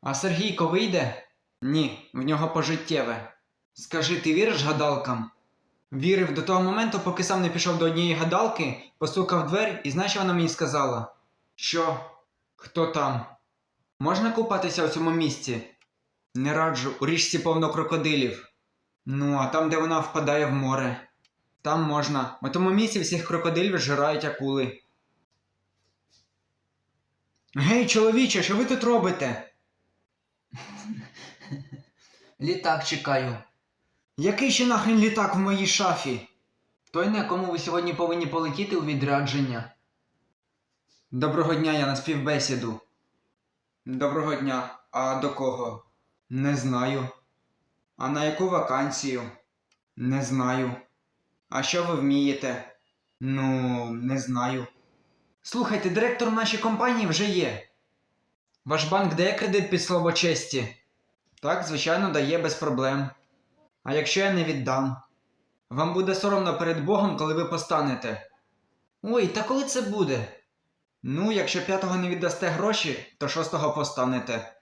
А Сергійко вийде? Ні, в нього пожиттєве. Скажи, ти віриш гадалкам? Вірив до того моменту, поки сам не пішов до однієї гадалки, постукав двері і знаєш, вона мені сказала? Що? Хто там? Можна купатися у цьому місці? Не раджу, у річці повно крокодилів. Ну, а там, де вона впадає в море. Там можна. У тому місці всіх крокодилів жирають акули. Гей, чоловіче, що ви тут робите? Літак чекаю. Який ще нахрен літак в моїй шафі? Той, на якому ви сьогодні повинні полетіти у відрядження. Доброго дня, я на співбесіду. Доброго дня. А до кого? Не знаю. А на яку вакансію? Не знаю. А що ви вмієте? Ну, не знаю. Слухайте, директор нашої компанії вже є. Ваш банк дає кредит під слово честі? Так, звичайно, дає без проблем. А якщо я не віддам? Вам буде соромно перед Богом, коли ви постанете. Ой, та коли це буде? Ну, якщо п'ятого не віддасте гроші, то шостого постанете.